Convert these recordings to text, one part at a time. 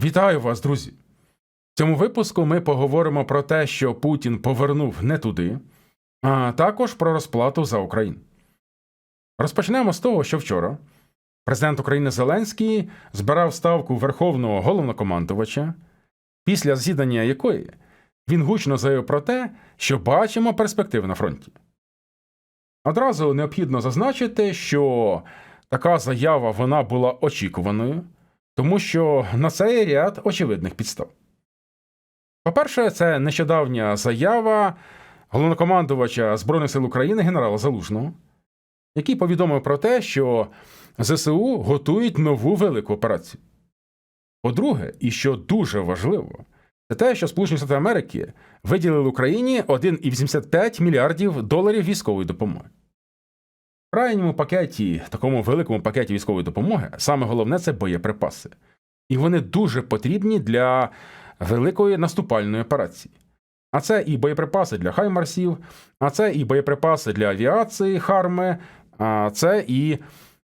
Вітаю вас, друзі! В цьому випуску ми поговоримо про те, що Путін повернув не туди, а також про розплату за Україну. Розпочнемо з того, що вчора президент України Зеленський збирав ставку Верховного головнокомандувача, після засідання якої він гучно заявив про те, що бачимо перспективи на фронті. Одразу необхідно зазначити, що така заява вона була очікуваною, тому що на це є ряд очевидних підстав. По-перше, це нещодавня заява головнокомандувача Збройних сил України генерала Залужного, який повідомив про те, що ЗСУ готують нову велику операцію. По-друге, і що дуже важливо, це те, що Сполучені Штати Америки виділили Україні 1,85 мільярдів доларів військової допомоги. Крайньому пакеті, такому великому пакеті військової допомоги, саме головне це боєприпаси. І вони дуже потрібні для великої наступальної операції. А це і боєприпаси для хаймарсів, а це і боєприпаси для авіації, харми, а це і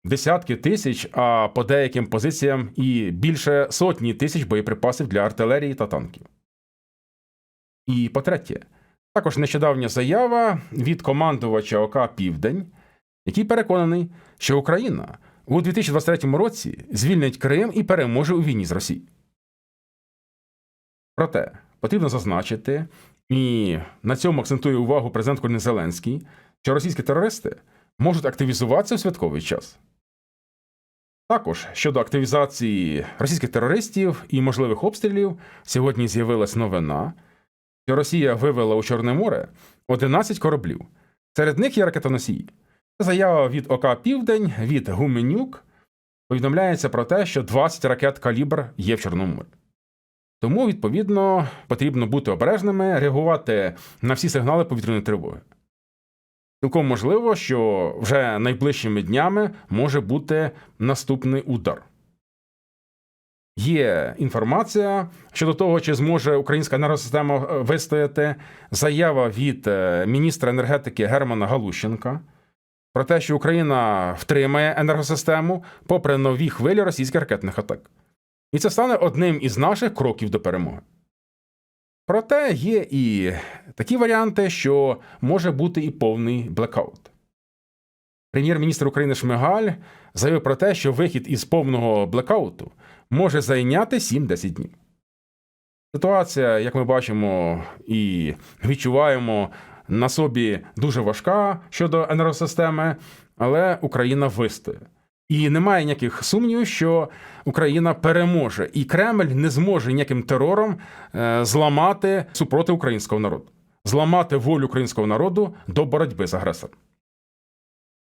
десятки тисяч, а по деяким позиціям і більше сотні тисяч боєприпасів для артилерії та танків. І по-третє, також нещодавня заява від командувача ОК Південь, який переконаний, що Україна у 2023 році звільнить Крим і переможе у війні з Росією. Проте потрібно зазначити, і на цьому акцентує увагу президент України Зеленський, що російські терористи можуть активізуватися у святковий час. Також щодо активізації російських терористів і можливих обстрілів, сьогодні з'явилась новина, що Росія вивела у Чорне море 11 кораблів. Серед них є ракетоносії. Заява від ОК Південь від Гуменюк. Повідомляється про те, що 20 ракет калібр є в Чорному морі. Тому, відповідно, потрібно бути обережними, реагувати на всі сигнали повітряної тривоги. Цілком можливо, що вже найближчими днями може бути наступний удар. Є інформація щодо того, чи зможе українська енергосистема е, вистояти заява від е, міністра енергетики Германа Галущенка про те, що Україна втримає енергосистему попри нові хвилі російських ракетних атак. І це стане одним із наших кроків до перемоги. Проте є і такі варіанти, що може бути і повний блекаут. Прем'єр-міністр України Шмигаль заявив про те, що вихід із повного блекауту може зайняти 7-10 днів. Ситуація, як ми бачимо і відчуваємо, на собі дуже важка щодо енергосистеми, але Україна вистоє. І немає ніяких сумнівів, що Україна переможе, і Кремль не зможе ніяким терором е, зламати супроти українського народу, зламати волю українського народу до боротьби з агресором.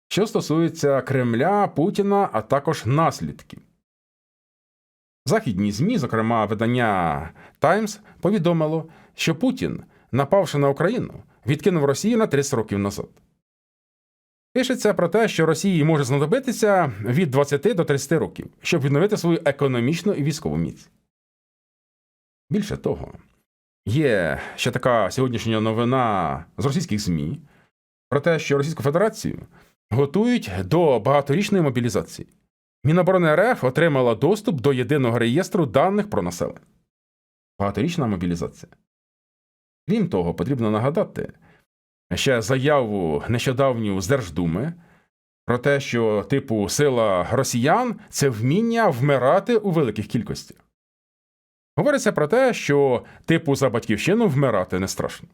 Що стосується Кремля, Путіна, а також наслідків. Західні ЗМІ, зокрема видання Таймс, повідомило, що Путін, напавши на Україну, відкинув Росію на 30 років назад. Пишеться про те, що Росії може знадобитися від 20 до 30 років, щоб відновити свою економічну і військову міць. Більше того, є ще така сьогоднішня новина з російських ЗМІ про те, що Російську Федерацію готують до багаторічної мобілізації. Міноборони РФ отримала доступ до єдиного реєстру даних про населення. Багаторічна мобілізація. Крім того, потрібно нагадати ще заяву нещодавню з Держдуми про те, що, типу, сила росіян це вміння вмирати у великих кількостях. Говориться про те, що, типу, за батьківщину вмирати не страшно.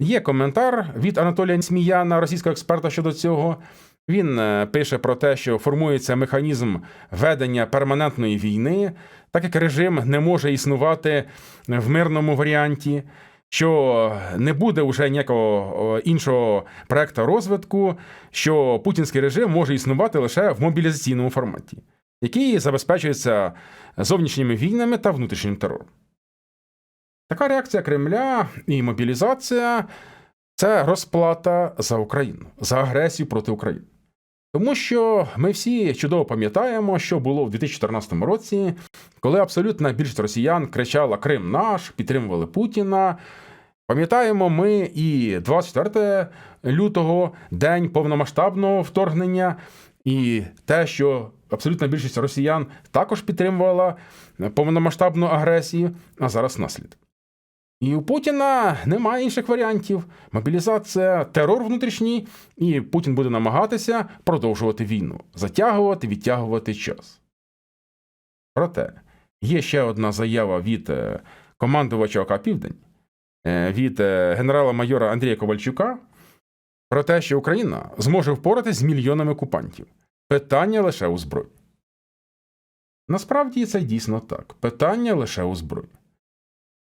Є коментар від Анатолія Сміяна, російського експерта щодо цього. Він е, пише про те, що формується механізм ведення перманентної війни, так як режим не може існувати в мирному варіанті, що не буде вже ніякого іншого проекту розвитку, що путінський режим може існувати лише в мобілізаційному форматі, який забезпечується зовнішніми війнами та внутрішнім терором. Така реакція Кремля і мобілізація це розплата за Україну, за агресію проти України. Тому що ми всі чудово пам'ятаємо, що було в 2014 році, коли абсолютна більшість росіян кричала Крим наш, підтримували Путіна. Пам'ятаємо ми і 24 лютого, день повномасштабного вторгнення, І те, що абсолютна більшість росіян також підтримувала повномасштабну агресію, а зараз наслідок. І у Путіна немає інших варіантів. Мобілізація, терор внутрішній, і Путін буде намагатися продовжувати війну, затягувати, відтягувати час. Проте є ще одна заява від е, командувача ОК Південь, е, від е, генерала-майора Андрія Ковальчука про те, що Україна зможе впоратись з мільйонами окупантів. Питання лише у зброї. Насправді це дійсно так. Питання лише у зброї.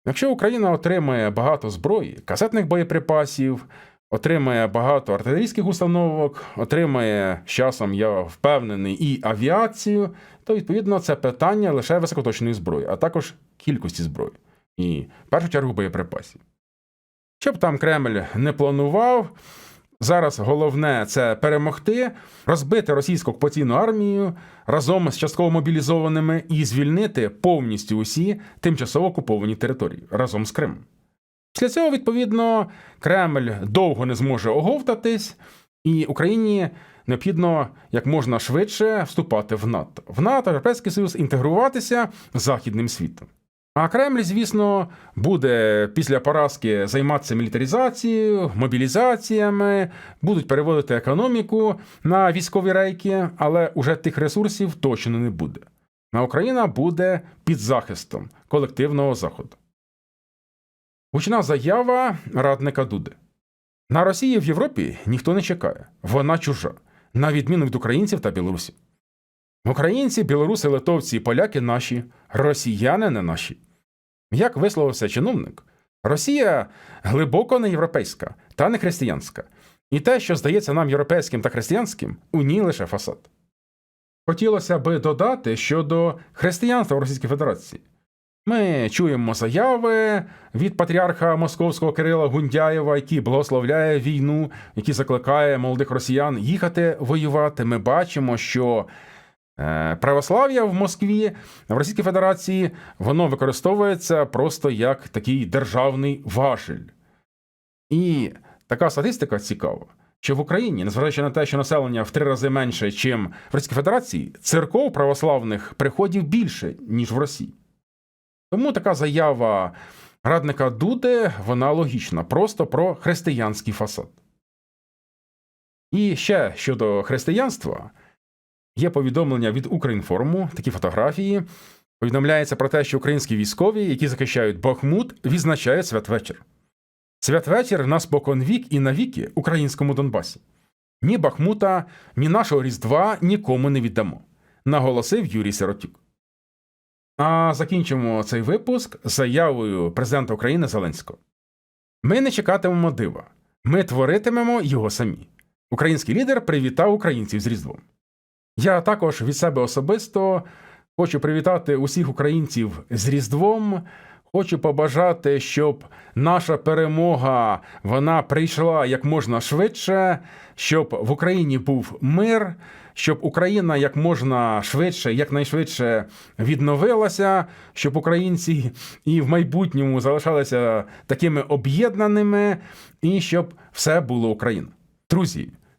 Якщо Україна отримає багато зброї, касетних боєприпасів, отримає багато артилерійських установок, отримає з часом, я впевнений, і авіацію, то відповідно це питання лише високоточної зброї, а також кількості зброї і в першу чергу боєприпасів. Щоб там Кремль не планував, зараз головне це перемогти, розбити російську окупаційну армію разом з частково мобілізованими і звільнити повністю усі тимчасово окуповані території разом з Кримом. Після цього, відповідно, Кремль довго не зможе оговтатись, і Україні необхідно як можна швидше вступати в НАТО. В НАТО, Європейський Союз, інтегруватися з західним світом. А Кремль, звісно, буде після поразки займатися мілітаризацією, мобілізаціями, будуть переводити економіку на військові рейки, але уже тих ресурсів точно не буде. А Україна буде під захистом колективного заходу. Гучна заява радника Дуди. На Росії в Європі ніхто не чекає, вона чужа, на відміну від українців та білорусів. Українці, білоруси, литовці і поляки наші, росіяни не наші. Як висловився чиновник, Росія глибоко не європейська та не християнська, і те, що здається нам європейським та християнським, у ній лише фасад. Хотілося би додати щодо християнства в Російській Федерації. Ми чуємо заяви від патріарха Московського Кирила Гундяєва, який благословляє війну, який закликає молодих росіян їхати воювати. Ми бачимо, що православ'я в Москві в Російській Федерації воно використовується просто як такий державний важель. І така статистика цікава, що в Україні, незважаючи на те, що населення в три рази менше, ніж в Російській Федерації, церков православних приходів більше, ніж в Росії. Тому така заява радника Дуди, вона логічна, просто про християнський фасад. І ще щодо християнства, є повідомлення від Українформу, такі фотографії. Повідомляється про те, що українські військові, які захищають Бахмут, відзначають святвечір. Святвечір на споконвік і навіки українському Донбасі. Ні Бахмута, ні нашого Різдва нікому не віддамо, наголосив Юрій Сиротюк. А закінчимо цей випуск заявою президента України Зеленського. Ми не чекатимемо дива, ми творитимемо його самі. Український лідер привітав українців з Різдвом. Я також від себе особисто хочу привітати усіх українців з Різдвом. Хочу побажати, щоб наша перемога вона прийшла як можна швидше, щоб в Україні був мир, щоб Україна як можна швидше, якнайшвидше відновилася, щоб українці і в майбутньому залишалися такими об'єднаними, і щоб все було Україна. Друзі,